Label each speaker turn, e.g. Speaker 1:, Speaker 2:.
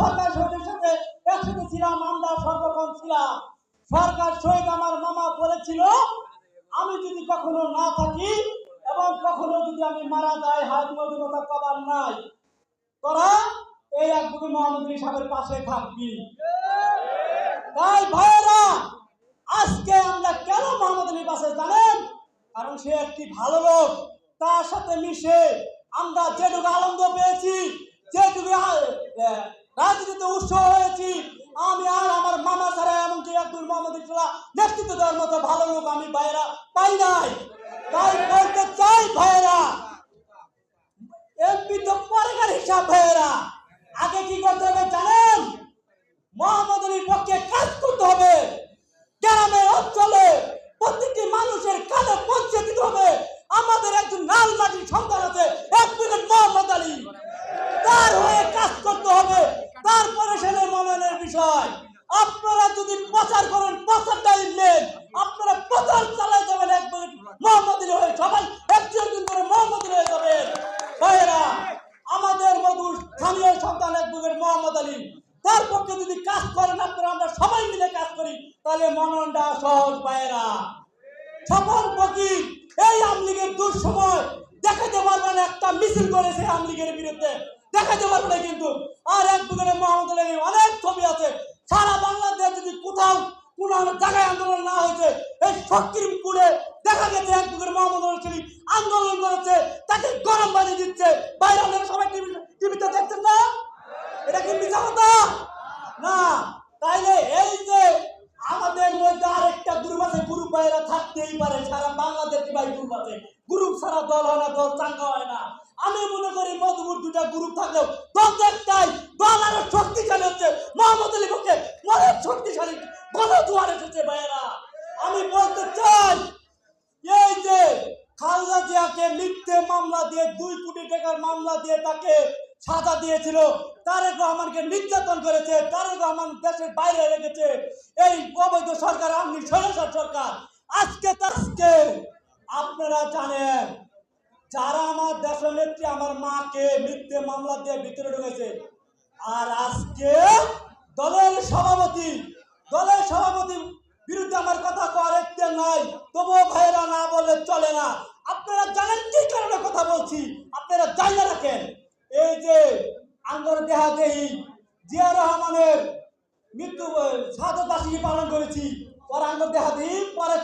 Speaker 1: সরকার শহীদের সাথে একসাথে ছিলাম, আমরা সর্বক্ষণ ছিলাম। সরকার শহীদ আমার মামা বলেছিল, আমি যদি কখনো না থাকি এবং কখনো যদি আমি মারা যাই, হাত মধুরতা পাবার নাই, তোরা এই এক মোহাম্মদ আলী সাহেবের পাশে থাকবি। তাই ভাইয়েরা, আজকে আমরা কেন মোহাম্মদ আলীর পাশে জানেন কারণ সে একটি ভালো লোক, তার সাথে মিশে আমরা যেটুকু নেতৃত্ব দেওয়ার মতো ভালো লোক আমি ভাইয়েরা পাই নাই। তাই বলতে চাই ভাইয়েরা, এমপি তো পরেকার হিসাব ভাইয়েরা। আগে কি করতে হবে জানেন? মোহাম্মদ আলীর পক্ষে কাজ করতে হবে। গ্রামের অঞ্চলে প্রত্যেকটি মানুষের কানে পৌঁছে দিতে হবে। আমাদের একজন লাল মাটির সন্তান আছে মিনিট মোহাম্মদ আলী। তার হয়ে কাজ করতে হবে। তারপরে সেনের মনোনয়নের বিষয়। আপনারা যদি প্রচার করেন প্রচারটা নেন আপনারা প্রচার চালাই যাবেন এক মিনিট মোহাম্মদ আলী হয়ে সবাই একজন একজন করে মোহাম্মদ আলী হয়ে যাবেন ভাইয়েরা আমাদের মধুর স্থানীয় সন্তান এক মিনিট মোহাম্মদ তার পক্ষে যদি কাজ করেন আপনারা, আমরা সবাই মিলে কাজ করি, তাহলে মননটা সহজ ভাইয়েরা স্বপন ফকির এই আমলিগের দুঃসময় দেখাতে পারবেন, একটা মিছিল করেছে আমলিগের বিরুদ্ধে দেখাতে পারবে না কিন্তু। আর এক বুকের মোহাম্মদ আলী অনেক ছবি আছে। সারা বাংলাদেশ যদি কোথাও কোন জায়গায় আন্দোলন না হয়েছে, এই শক্তির কুড়ে দেখা গেছে, এক বুকের মোহাম্মদ আলী আন্দোলন করেছে, তাকে গরম পানি দিচ্ছে বাইরে আপনারা সবাই টিভি টিভিতে দেখছেন না এটা কি মিথ্যা কথা না তাইলে এই যে আমাদের মধ্যে আরেকটা গ্রুপ আছে গ্রুপ বাইরা থাকতেই পারে, সারা বাংলাদেশ ভাই গ্রুপ আছে। গ্রুপ ছাড়া দল হয় না, দল চাঙ্গা হয় না। আমি মনে করি মধুপুর দুটা গ্রুপ থাকলেও দল একটাই দল আরও শক্তিশালী হচ্ছে। মোহাম্মদ আলী পক্ষে অনেক শক্তিশালী গণদুয়ার এসেছে ভাইয়েরা। আমি বলতে চাই, এই যে খালদা জিয়াকে মিথ্যে মামলা দিয়ে, দুই কোটি টাকার মামলা দিয়ে তাকে সাজা দিয়েছিল, তারেক রহমানকে নির্যাতন করেছে, তারেক রহমান দেশের বাইরে রেখেছে। এই অবৈধ সরকার আপনি স্বৈরাচার সরকার। আজকে আজকে আপনারা জানেন, যারা আমার দেশের নেত্রী, আমার মাকে মিথ্যে মামলা দিয়ে ভিতরে ঢুকেছে, আর আজকে দলের সভাপতি দলের সভাপতি বিরুদ্ধে আমার কথা এখতিয়ার নাই, তবুও ভাইয়েরা না বললে চলে না। আপনারা জানেন কি কারণে কথা বলছি? আপনারা জানিয়ে রাখেন। যে আঙ্গর দেহাদেহি জিয়া রহমানের মৃত্যু সাধু পালন করেছি। পরে আঙ্গর দেহাদেহি পরে